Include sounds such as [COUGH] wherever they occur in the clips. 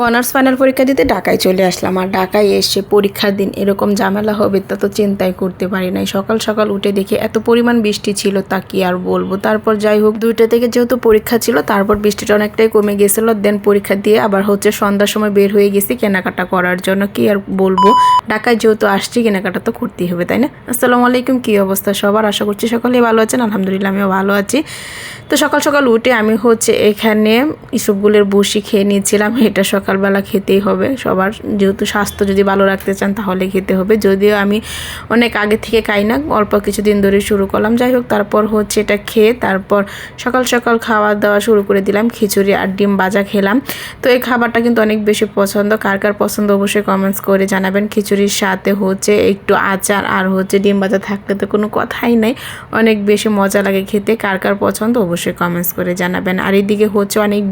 Honours final পরীক্ষা দিতে ঢাকায় চলে আসলাম। আর ঢাকায় এসে পরীক্ষার দিন এরকম ঝামেলা হবে তা তো চিন্তাই করতে পারি নাই। সকাল সকাল উঠে দেখে এত পরিমাণ বৃষ্টি ছিল তা কি আর বলব। তারপর যাই হোক, দুইটা থেকে যেহেতু পরীক্ষা ছিল, তারপর বৃষ্টিটা অনেকটাই কমে গেছিল। দেন পরীক্ষা দিয়ে আবার হচ্ছে সন্ধ্যার সময় বের হয়ে গেছি কেনাকাটা করার জন্য। কি আর বলব? ঢাকায় যেহেতু আসছি, কেনাকাটা তো করতেই হবে, তাই না? আসসালামু আলাইকুম, কি অবস্থা সবার? আশা করছি সকলেই ভালো আছেন। আলহামদুলিল্লাহ, আমিও ভালো আছি। তো সকাল সকাল উঠে আমি হচ্ছে এখানে ইসবগুলের বসি খেয়ে নিয়েছিলাম। এটা সকালবেলা খেতেই হবে। সবার যেহেতু স্বাস্থ্য যদি ভালো রাখতে চান তাহলে খেতে হবে। যদিও আমি অনেক আগে থেকে খাই না, অল্প কিছুদিন ধরে শুরু করলাম। যাই হোক, তারপর হচ্ছে এটা খেয়ে তারপর সকাল সকাল খাওয়া দাওয়া শুরু করে দিলাম। খিচুড়ি আর ডিম ভাজা খেলাম। তো এই খাবারটা কিন্তু অনেক বেশি পছন্দ। কার কার পছন্দ অবশ্যই কমেন্টস করে জানাবেন। খিচুড়ির সাথে হচ্ছে একটু আচার আর হচ্ছে ডিম ভাজা থাকলে তো কোনো কথাই নাই। অনেক বেশি মজা লাগে খেতে। কার কার পছন্দ অবশ্যই কমেন্টস করে জানাবেন। আর এদিকে হচ্ছে অনেক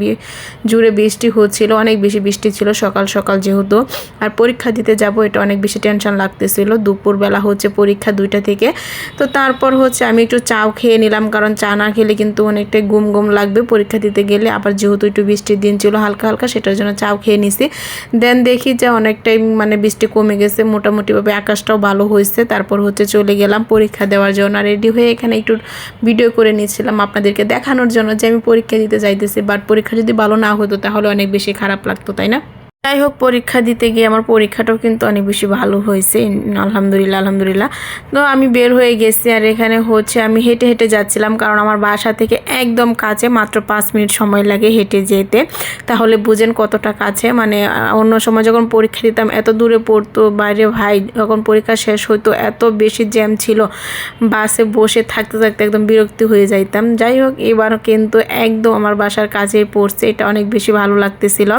জুড়ে বৃষ্টি হচ্ছিল, অনেক বেশি বৃষ্টি ছিল, সকাল সকাল যেহেতু। আর পরীক্ষা দিতে যাব, এটা অনেক বেশি টেনশন লাগতেছিল। দুপুরবেলা হচ্ছে পরীক্ষা দুইটা থেকে। তো তারপর হচ্ছে আমি একটু চাও খেয়ে নিলাম, কারণ চা না খেলে কিন্তু অনেকটাই গুম গুম লাগবে পরীক্ষা দিতে গেলে। আবার যেহেতু একটু বৃষ্টির দিন ছিল, হালকা হালকা সেটার জন্য চাও খেয়ে নিছি। দেন দেখি যে অনেকটাই মানে বৃষ্টি কমে গেছে, মোটামুটিভাবে আকাশটাও ভালো হয়েছে। তারপর হচ্ছে চলে গেলাম পরীক্ষা দেওয়ার জন্য। রেডি হয়ে এখানে একটু ভিডিও করে নিয়েছিলাম আপনাদেরকে দেখানোর জন্য যে আমি পরীক্ষা দিতে যাইতেছি, বাট পরীক্ষা যদি ভালো না হতো তাহলে অনেক বেশি খারাপ লাগতো। তাই না? যাই হোক, পরীক্ষা দিতে গিয়ে আমার পরীক্ষাটাও কিন্তু অনেক বেশি ভালো হয়েছে। আলহামদুলিল্লাহ আলহামদুলিল্লাহ। তো আমি বের হয়ে গেছি আর এখানে হচ্ছে আমি হেঁটে হেঁটে যাচ্ছিলাম কারণ আমার বাসা থেকে একদম কাছে মাত্র পাঁচ মিনিট সময় লাগে হেঁটে যেতে। তাহলে বুঝেন কতটা কাছে। মানে অন্য সময় যখন পরীক্ষা দিতাম, এত দূরে পড়তো, বাইরে ভাই, যখন পরীক্ষা শেষ হতো এত বেশি জ্যাম ছিল। বাসে বসে থাকতে থাকতে একদম বিরক্তি হয়ে যাইতাম। যাই হোক, এবার কিন্তু একদম আমার বাসার কাছেই পড়ছে। এটা অনেক বেশি ভালো লাগতেছিল।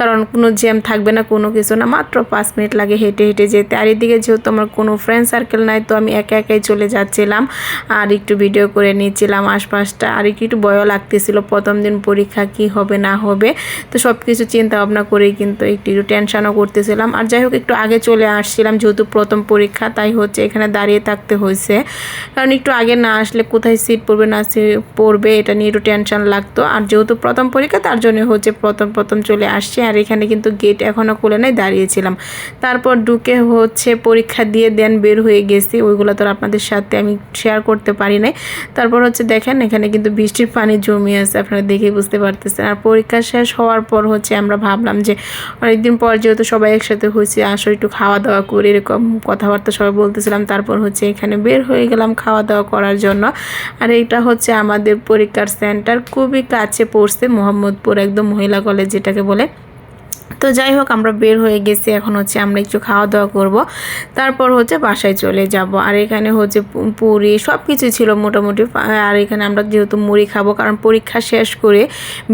কারণ কোনো জ্যাম থাকবে না, কোনো কিছু না। মাত্র পাঁচ মিনিট লাগে হেঁটে হেঁটে যেতে। আর এদিকে যেহেতু আমার কোনো ফ্রেন্ড সার্কেল নাই, তো আমি একা একাই চলে যাচ্ছিলাম আর একটু ভিডিও করে নিয়েছিলাম আশপাশটা। আর একটু ভয়ও লাগতেছিল, প্রথম দিন পরীক্ষা কি হবে, না হবে। তো সব কিছু চিন্তা ভাবনা করেই কিন্তু একটু একটু টেনশনও করতেছিলাম। আর যাই হোক, একটু আগে চলে আসছিলাম, যেহেতু প্রথম পরীক্ষা, তাই হচ্ছে এখানে দাঁড়িয়ে থাকতে হয়েছে। কারণ একটু আগে না আসলে কোথায় সিট পড়বে, না সি- পড়বে, এটা নিয়ে একটু টেনশন লাগতো। আর যেহেতু প্রথম পরীক্ষা, তার জন্য হচ্ছে প্রথম প্রথম চলে আসছে। আর এখানে কিন্তু গেট এখনও খুলে নাই, দাঁড়িয়েছিলাম। তারপর ঢুকে হচ্ছে পরীক্ষা দিয়ে দেন বের হয়ে গেছি। ওইগুলো তো আপনাদের সাথে আমি শেয়ার করতে পারি নাই। তারপর হচ্ছে দেখেন, এখানে কিন্তু বৃষ্টির পানি জমে আছে, আপনারা দেখেই বুঝতে পারতেছেন। আর পরীক্ষা শেষ হওয়ার পর হচ্ছে আমরা ভাবলাম যে, অনেকদিন পর যেহেতু সবাই একসাথে হয়েছে, আসো একটু খাওয়া দাওয়া করি, এরকম কথাবার্তা সবাই বলতেছিলাম। তারপর হচ্ছে এখানে বের হয়ে গেলাম খাওয়া দাওয়া করার জন্য। আর এটা হচ্ছে আমাদের পরীক্ষার সেন্টার খুবই কাছে পড়ছে মোহাম্মদপুর, একদম মহিলা কলেজ যেটাকে বলে। তো যাই হোক, আমরা বের হয়ে গেছি। এখন হচ্ছে আমরা একটু খাওয়া দাওয়া করব। তারপর হচ্ছে বাসায় চলে যাব। আর এখানে হচ্ছে পুরি সব কিছু ছিল মোটামুটি। আর এখানে আমরা যেহেতু মুড়ি খাব, কারণ পরীক্ষা শেষ করে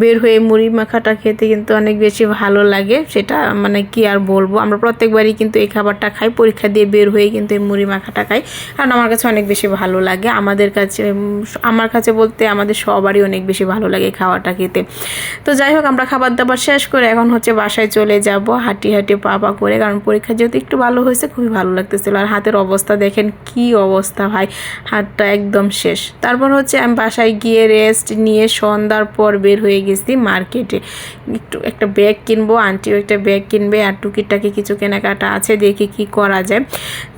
বের হয়ে মুড়ি মাখাটা খেতে কিন্তু অনেক বেশি ভালো লাগে। সেটা মানে কি আর বলব? আমরা প্রত্যেকবারই কিন্তু এই খাবারটা খাই। পরীক্ষা দিয়ে বের হয়ে কিন্তু এই মুড়ি মাখাটা খাই। কারণ আমার কাছে অনেক বেশি ভালো লাগে। আমাদের কাছে আমার কাছে বলতে আমাদের সবারই অনেক বেশি ভালো লাগে খাওয়াটা খেতে। তো যাই হোক, আমরা খাবার দাবার শেষ করে এখন হচ্ছে বাসায় চলে যাব, হাঁটি হাঁটি পা পা করে, কারণ পরীক্ষা যেহেতু একটু ভালো হয়েছে, খুবই ভালো লাগতেছিল। আর হাতের অবস্থা দেখেন কি অবস্থা ভাই, হাতটা একদম শেষ। তারপর হচ্ছে আমি বাসায় গিয়ে রেস্ট নিয়ে সন্ধ্যার পর বের হয়ে গেছি মার্কেটে। একটু একটা ব্যাগ কিনবো, আন্টিও একটা ব্যাগ কিনবে, আর টুকিটাকি কিছু কেনাকাটা আছে, দেখি কি করা যায়।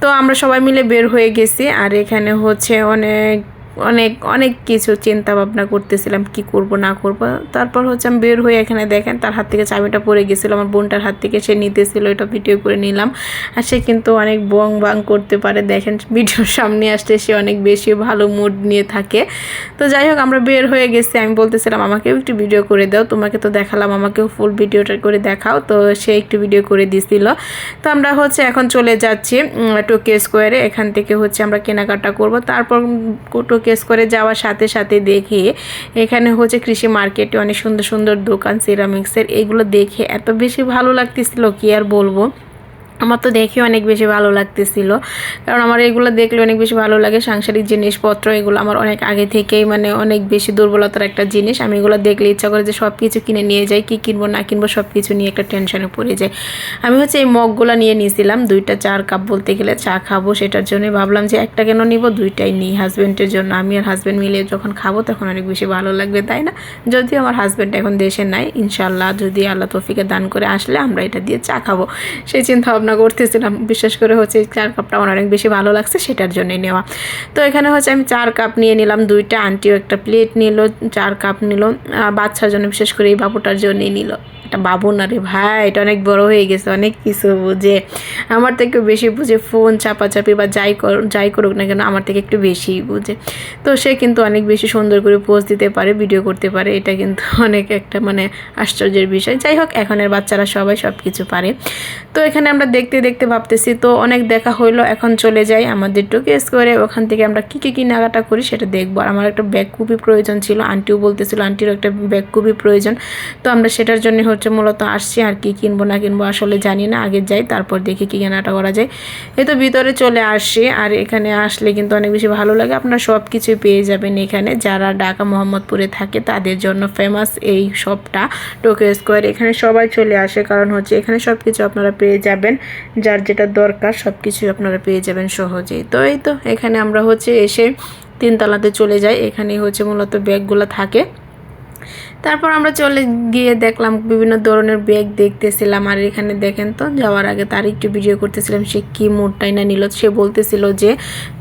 তো আমরা সবাই মিলে বের হয়ে গেছি, আর এখানে হচ্ছে অনেক অনেক অনেক কিছু চিন্তা ভাবনা করতেছিলাম কি করব না করব। তারপর হচ্ছে আমি বের হয়ে এখানে দেখেন তার হাত থেকে চাবিটা পড়ে গেছিল আমার বোনটার হাত থেকে সে নিতেছিল এটা ভিডিও করে নিলাম। আর সে কিন্তু অনেক বং বাং করতে পারে দেখেন ভিডিওর [LAUGHS] সামনে আসলে সে অনেক বেশি ভালো মুড নিয়ে থাকে। তো যাই হোক আমরা বের হয়ে গেছি আমি বলতেছিলাম আমাকেও একটু ভিডিও করে দাও তোমাকে তো দেখালাম আমাকেও ফুল ভিডিওটা করে দেখাও। তো সে একটু ভিডিও করে দিছিল। তো আমরা হচ্ছে এখন চলে যাচ্ছি টোকিও স্কোয়ারে এখান থেকে হচ্ছে আমরা কেনাকাটা করব। তারপর উম, টোকিও করে যাওয়ার সাথে সাথে দেখে এখানে হচ্ছে কৃষি মার্কেটে অনেক সুন্দর সুন্দর দোকান সিরামিক্সের এগুলো দেখে এত বেশি ভালো লাগতেছিল কি আর বলব। আমার তো দেখে অনেক বেশি ভালো লাগতেছিল। কারণ আমার এগুলো দেখলে অনেক বেশি ভালো লাগে, সাংসারিক জিনিসপত্র এগুলো আমার অনেক আগে থেকেই মানে অনেক বেশি দুর্বলতার একটা জিনিস। আমি এগুলো দেখলে ইচ্ছা করে যে সব কিছু কিনে নিয়ে যাই, কি কিনবো, না কিনবো সব কিছু নিয়ে একটা টেনশনে পড়ে যাই। আমি হচ্ছে এই মগগুলো নিয়ে নিয়েছিলাম দুইটা চার কাপ বলতে গেলে চা খাব সেটার জন্য। ভাবলাম যে একটা কেন নিব? দুইটাই নিই হাজব্যান্ডের জন্য। আমি আর হাজব্যান্ড মিলে যখন খাব তখন অনেক বেশি ভালো লাগবে, তাই না? যদিও আমার হাজব্যান্ড এখন দেশে নাই ইনশাল্লাহ যদি আল্লাহ তৌফিকে দান করে আসলে আমরা এটা দিয়ে চা খাব। সেই চিন্তা ভাবনা করতেছিলাম বিশেষ করে হচ্ছে চার কাপটা আমার অনেক বেশি ভালো লাগছে, সেটার জন্যই নেওয়া। তো এখানে হচ্ছে আমি চার কাপ নিয়ে নিলাম, দুইটা আন্টিও একটা প্লেট নিল, চার কাপ নিল বাচ্চার জন্য বিশেষ করে এই বাবুটার জন্যই নিল। এটা বাবু না রে ভাই, এটা অনেক বড় হয়ে গেছে, অনেক কিছু বুঝে। আমার থেকে বেশি বুঝে ফোন চাপাচাপি বা যাই কর, যাই করুক না কেন আমার থেকে একটু বেশি বুঝে। তো সে কিন্তু অনেক বেশি সুন্দর করে পোস্ট দিতে পারে ভিডিও করতে পারে, এটা কিন্তু [LAUGHS] অনেক একটা মানে আশ্চর্যের বিষয়। যাই হোক, এখনের বাচ্চারা সবাই সব কিছু পারে। তো এখানে আমরা দেখতে দেখতে ভাবতেছি, তো অনেক দেখা হইল, এখন চলে যাই আমাদের টোকেস করে ওখান থেকে আমরা কী কী কেনাকাটা করি সেটা দেখব। আর আমার একটা ব্যাগ খুবই প্রয়োজন ছিল, আন্টিও বলতেছিল আন্টিরও একটা ব্যাগ খুবই প্রয়োজন। তো আমরা সেটার জন্য হচ্ছে মূলত আসছি, আর কি কিনবো না কিনবো আসলে জানি না, আগে যাই, তারপর দেখি কী কেনাটা করা যায়। এই তো ভিতরে চলে আসছি আর এখানে আসলে কিন্তু অনেক বেশি ভালো লাগে। আপনারা সব কিছুই পেয়ে যাবেন এখানে। যারা ঢাকা, মোহাম্মদপুরে থাকে তাদের জন্য ফেমাস এই শপটা টোকিও স্কোয়ার এখানে সবাই চলে আসে, কারণ হচ্ছে এখানে সব কিছু আপনারা পেয়ে যাবেন। যার যেটা দরকার সব কিছুই আপনারা পেয়ে যাবেন সহজেই। তো এই তো, এখানে আমরা হচ্ছে এসে তিনতলাতে চলে যাই। এখানে হচ্ছে মূলত ব্যাগগুলো থাকে। তারপর আমরা চলে গিয়ে দেখলাম বিভিন্ন ধরনের ব্যাগ দেখতেছিলাম। আর এখানে দেখেন তো, যাওয়ার আগে তার একটু ভিডিও করতেছিলাম, সে কী মুডটাই না নিল। সে বলতেছিল যে,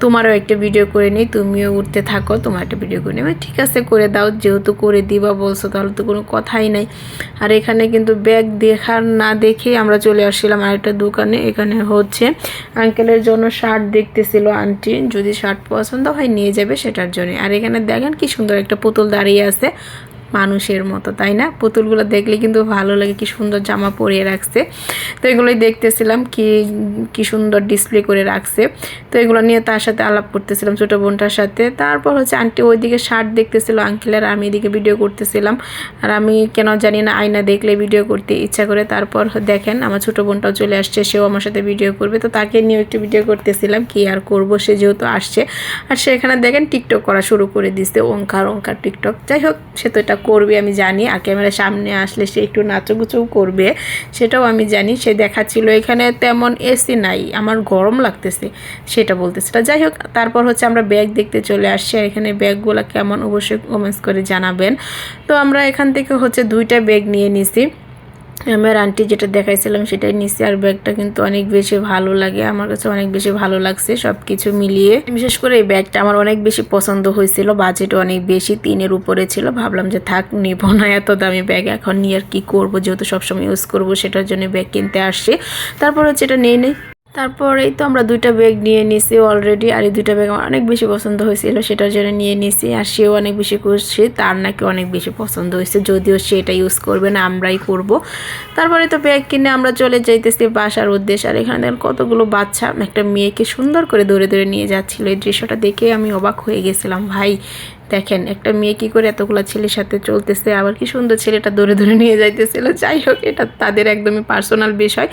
তোমারও একটা ভিডিও করে নিই, তুমিও উঠতে থাকো, তোমার একটা ভিডিও করে নেবে ঠিক আছে, করে দাও, যেহেতু করে দিবা, বলছো, তাহলে তো কোনো কথাই নাই। আর এখানে কিন্তু ব্যাগ দেখার না দেখে আমরা চলে আসছিলাম আরেকটা দোকানে। এখানে হচ্ছে আঙ্কেলের জন্য শার্ট দেখতেছিল আন্টি যদি শার্ট পছন্দ হয়, নিয়ে যাবে সেটার জন্য। আর এখানে দেখেন কি সুন্দর একটা পুতুল দাঁড়িয়ে আছে। মানুষের মতো, তাই না? পুতুলগুলো দেখলে কিন্তু ভালো লাগে, কি সুন্দর জামা পরিয়ে রাখছে। তো এগুলোই দেখতেছিলাম, কি কি সুন্দর ডিসপ্লে করে রাখছে। তো এগুলো নিয়ে তার সাথে আলাপ করতেছিলাম, ছোটো বোনটার সাথে। তারপর হচ্ছে আন্টি ওইদিকে শার্ট দেখতেছিল আঙ্কেলের আমি এদিকে ভিডিও করতেছিলাম। আর আমি কেন জানি না, আয়না দেখলে ভিডিও করতে ইচ্ছা করে। তারপর দেখেন, আমার ছোটো বোনটাও চলে আসছে, সেও আমার সাথে ভিডিও করবে। তো তাকে নিয়েও একটু ভিডিও করতেছিলাম, কি আর করব, সে যেহেতু আসছে। আর সে এখানে দেখেন টিকটক করা শুরু করে দিচ্ছে ওঙ্কার ওঙ্কার টিকটক যাই হোক, সে তো এটা করবে, আমি জানি। আর ক্যামেরা সামনে আসলে সে একটু নাচুগুচুও করবে, সেটাও আমি জানি। সে দেখাচ্ছিল, এখানে তেমন এসি নাই, আমার গরম লাগতেছে, সেটা বলতেছিল যাই হোক, তারপর হচ্ছে আমরা ব্যাগ দেখতে চলে আসছি, আর এখানে ব্যাগগুলো কেমন, অবশ্যই কমেন্টস করে জানাবেন। তো আমরা এখান থেকে হচ্ছে দুইটা ব্যাগ নিয়ে নিছি। আমার আন্টি যেটা দেখাইছিলাম সেটাই নিচ্ছি আর ব্যাগটা কিন্তু অনেক বেশি ভালো লাগে, আমার কাছে অনেক বেশি ভালো লাগছে সব কিছু মিলিয়ে। বিশেষ করে এই ব্যাগটা আমার অনেক বেশি পছন্দ হয়েছিল বাজেট অনেক বেশি, তিনের উপরে ছিল, ভাবলাম যে থাক, নেব না এত দামি ব্যাগ, এখন নিয়ে আর কি করব, যেহেতু সবসময় ইউজ করব, সেটার জন্য ব্যাগ কিনতে আসছি। তারপর হচ্ছে এটা নেই নেই। তারপর এই তো আমরা দুইটা ব্যাগ নিয়ে নিছি অলরেডি আর এই দুইটা ব্যাগ আমার অনেক বেশি পছন্দ হয়েছিল, সেটার জন্য নিয়ে নিছি, আর সেও অনেক বেশি খুশি, তার নাকি অনেক বেশি পছন্দ হয়েছে, যদিও সে এটা ইউজ করবে না, আমরাই করব। তারপরে তো ব্যাগ কিনে আমরা চলে যাইতেছি বাসার উদ্দেশ্যে, আর এখানে দেখেন কতগুলো বাচ্চা, একটা মেয়েকে সুন্দর করে ধরে ধরে নিয়ে যাচ্ছিল, এই দৃশ্যটা দেখে আমি অবাক হয়ে গেছিলাম, ভাই দেখেন, একটা মেয়ে কি করে এতগুলো ছেলের সাথে চলতেছে, আবার কি সুন্দর ছেলেটা ধরে ধরে নিয়ে যাইতেছিল। যাই হোক, এটা তাদের একদমই পার্সোনাল বিষয়।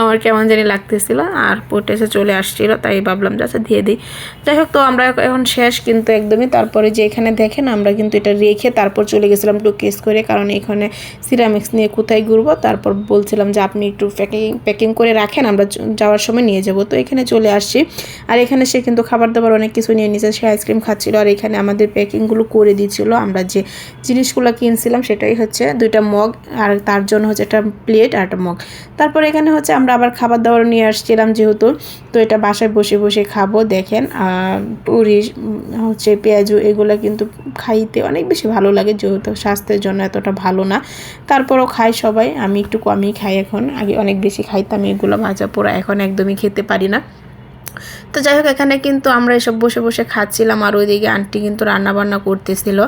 আমার কেমন জানি লাগতেছিল, আর পোটেসে চলে আসছিল, তাই ভাবলাম যে আচ্ছা দিয়ে দিই। যাই হোক, তো আমরা এখন শেষ, কিন্তু একদমই তারপরে যে এখানে দেখেন, আমরা কিন্তু এটা রেখে তারপর চলে গেছিলাম একটু কেস করে, কারণ এখানে সিরামিক্স নিয়ে কোথায় ঘুরবো? তারপর বলছিলাম যে আপনি একটু প্যাকিং প্যাকিং করে রাখেন, আমরা যাওয়ার সময় নিয়ে যাব। তো এখানে চলে আসছি, আর এখানে সে কিন্তু খাবার দাবার অনেক কিছু নিয়ে নিয়েছে, সে আইসক্রিম খাচ্ছিল, আর এখানে আমাদের প্যাকিংগুলো করে দিয়েছিলো। আমরা যে জিনিসগুলো কিনছিলাম সেটাই হচ্ছে দুইটা মগ আর তার জন্য হচ্ছে একটা প্লেট আর একটা মগ। তারপর এখানে হচ্ছে আমরা আবার খাবার দাবার নিয়ে আসছিলাম যেহেতু। তো এটা বাসায় বসে বসে খাব, দেখেন পুরি হচ্ছে পেঁয়াজু এগুলো কিন্তু খাইতে অনেক বেশি ভালো লাগে যেহেতু স্বাস্থ্যের জন্য এতটা ভালো না। তারপরও খাই সবাই, আমি একটু কমই খাই এখন। আগে অনেক বেশি খাইতাম এগুলো ভাজা পোড়া, এখন একদমই খেতে পারি না। তো যাই হোক, এখানে কিন্তু আমরা এসব বসে বসে খাচ্ছিলাম আর ওইদিকে আন্টি কিন্তু রান্নাবান্না করতেছিল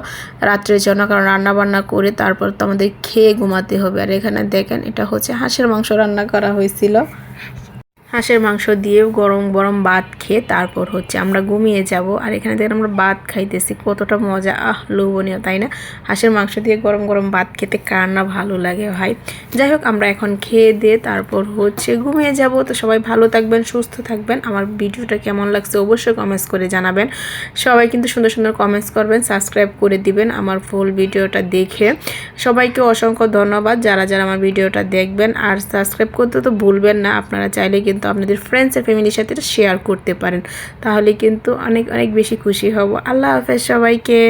রাত্রের জন্য, কারণ রান্নাবান্না করে তারপর তো আমাদের খেয়ে ঘুমাতে হবে। আর এখানে দেখেন, এটা হচ্ছে হাঁসের মাংস রান্না করা হয়েছিল। হাঁসের মাংস দিয়েও গরম গরম ভাত খেয়ে তারপর হচ্ছে আমরা ঘুমিয়ে যাব। আর এখানে দেখেন আমরা ভাত খাইতেছি, কতটা মজা। আহ, লোভনীয়, তাই না? হাঁসের মাংস দিয়ে গরম গরম ভাত খেতে কার না ভালো লাগে ভাই। যাই হোক, আমরা এখন খেয়ে দিয়ে তারপর হচ্ছে ঘুমিয়ে যাব। তো সবাই ভালো থাকবেন, সুস্থ থাকবেন। আমার ভিডিওটা কেমন লাগছে অবশ্যই কমেন্টস করে জানাবেন। সবাই কিন্তু সুন্দর সুন্দর কমেন্টস করবেন সাবস্ক্রাইব করে দিবেন আমার ফুল ভিডিওটা দেখে। সবাইকে অসংখ্য ধন্যবাদ যারা যারা আমার ভিডিওটা দেখবেন। আর সাবস্ক্রাইব করতে তো ভুলবেন না, আপনারা চাইলে কিন্তু আপনাদের ফ্রেন্ডস আর ফ্যামিলির সাথে শেয়ার করতে পারেন। তাহলে কিন্তু অনেক অনেক বেশি খুশি হব। আল্লাহ হাফেজ সবাইকে।